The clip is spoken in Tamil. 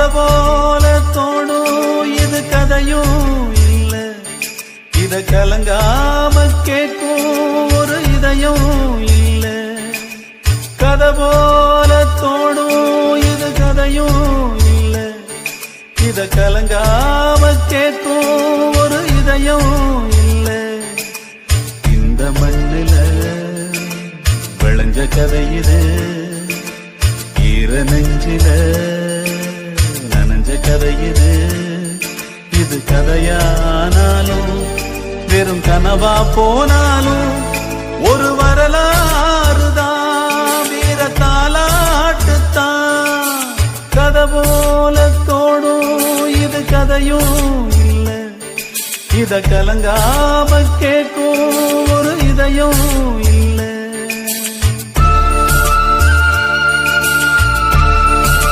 கதை போல தோணும் இது கதையும் இல்ல. இத கலங்காம கேட்கும் ஒரு இதயம் இல்ல. கதை போல தோணும் இது கதையும் இல்ல. இத கலங்காம கேட்கும் ஒரு இதயம் இல்ல. இந்த மண்ணில விளைஞ்ச கதை இது. ஈர நெஞ்சில கதை இது இது கதையானாலும் வெறும் கனவா போனாலும் ஒரு வரலாறு தான் வீர தாலாட்டுத்தான் கதை போல தோடும் இது கதையும் இல்லை. இத கலங்காம கேட்கும் ஒரு இதயம்